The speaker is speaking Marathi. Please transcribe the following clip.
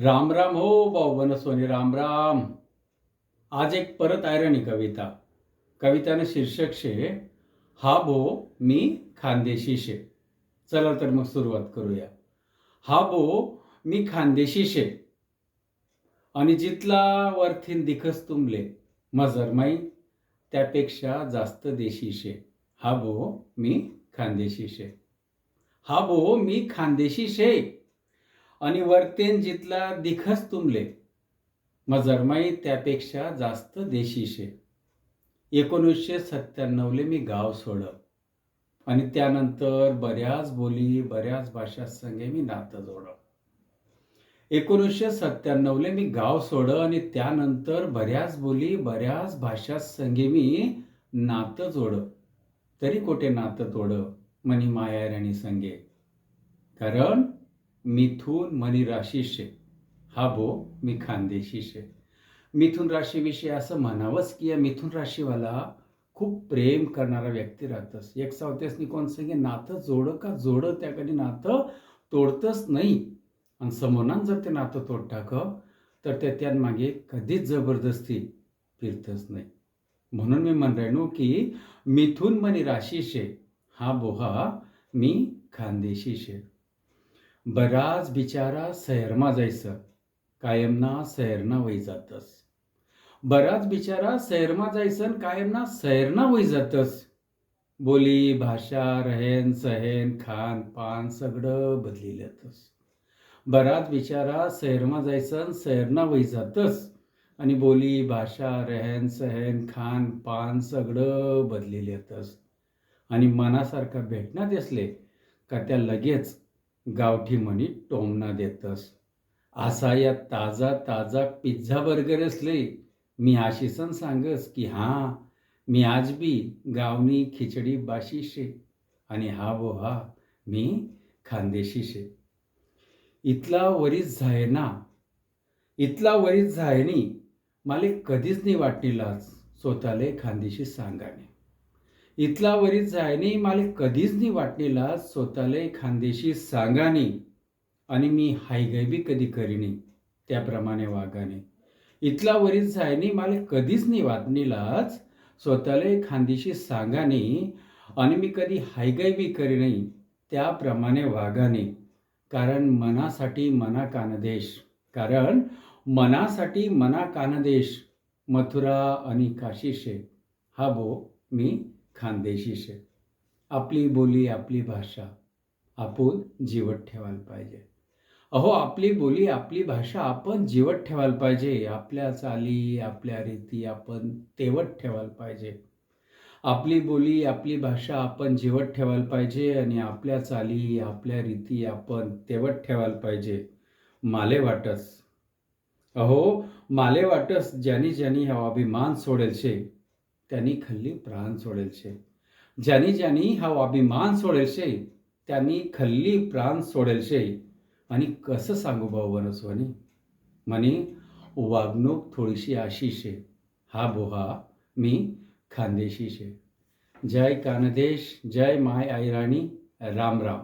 राम राम हो भाऊ सोनी राम राम. आज एक परत आयरणी कविता. कवितानं शीर्षक शे हा बो मी खानदेशी शे. चला तर मग सुरुवात करूया. हा बो मी खानदेशी शे. आणि जितला वरथीन दिखस तुमले मजरमाई त्यापेक्षा जास्त देशी शे. हा बो मी खानदेशी शे. हा बो मी खानदेशी शे. आणि वरतेन जितला दिखस तुमले मजरमाई त्यापेक्षा जास्त देशीशे. एकोणीसशे सत्त्याण्णवले मी गाव सोड आणि त्यानंतर बऱ्याच बोली बऱ्याच भाषा संगे मी नातं जोड एकोणीसशे सत्त्याण्णवले मी गाव सोड आणि त्यानंतर बऱ्याच बोली बऱ्याच भाषा संगे मी नातं जोड तरी कोठे नातं तोडं मनी माया राणी संगे. कारण मिथून मनी शे. हा भो मी खानदेशी शे. मिथुन राशीविषयी असं म्हणावंच की या मिथुन राशीवाला खूप प्रेम करणारा व्यक्ती राहतस एक सावतेसनी कोण संगे नातं जोड का जोड त्याकडे नातं तोडतच नाही. आणि समोरनं जर ते नातं तोड टाक तर ते त्यान मागे कधीच जबरदस्ती फिरतच नाही. म्हणून मी म्हण राहिनो की मिथून मनी राशीशे हा बोहा मी खानदेशी शे. बराच बिचारा सैरमा जायचं. कायमना सैरना वय जातस. बराच बिचारा सैरमा जायसन कायमना सैरना वय जातस. बोली भाषा रहेन सहन खान पान सगळं बदली जातस. बराच बिचारा शहरमा जायसन सैरना वय जातस. आणि बोली भाषा रहन सहन खान पान सगळं बदलिल्यातच आणि मनासारखा भेटण्यात असले का त्या लगेच गावठी म्हणी टोमना देतस. असा या ताजा ताजा पिझ्झा बर्गर असले मी आशिसन सांगस की हां मी आज बी गावनी खिचडी बाशी शे आणि हा वो हा मी खानदेशी शे. इथला वरीच झायना इथला वरीच झायनी माले कधीच नाही वाटणीलाच स्वतःले खानदेशी सांगाने. इथला वरीच नाही माले कधीच नाही वाटलेला स्वतःला खानदेशी सांगाने आणि मी हायगय बी कधी करीने त्याप्रमाणे वागाने. इथला वरीच जायनी माले कधीच नाही वाटणीलाच स्वतःला खानदेशी सांगाने आणि मी कधी हायगाय बी नाही त्याप्रमाणे वागाने. कारण मनासाठी मना कानदेश कारण मनासाठी मना कानदेश मथुरा आणि काशीशे. हा भो मी खानदेशी शे आपली बोली आपली भाषा आपण जीवत ठेवायला पाहिजे. अहो आपली बोली आपली भाषा आपण जीवत ठेवायला पाहिजे. आपल्या चाली आपल्या रीती आपण तेवत ठेवायला पाहिजे. आपली बोली आपली भाषा आपण जीवत ठेवायला पाहिजे आणि आपल्या चाली आपल्या रीती आपण तेवत ठेवायला पाहिजे. माले वाटस. अहो माले वाटस ज्यांनी ज्यांनी हा अभिमान सोडेल शे त्यांनी खल्ली प्राण सोडेल शे ज्यांनी ज्यांनी हा अभिमान सोडेल शे त्यांनी खल्ली प्राण सोडेल शे आणि कसं सांगू भाऊ वनस्वनी? म्हणे वागणूक थोडीशी अशी शे हा बोहा मी खानदेशी शे जय कानदेश जय माय आईराणी. राम राम.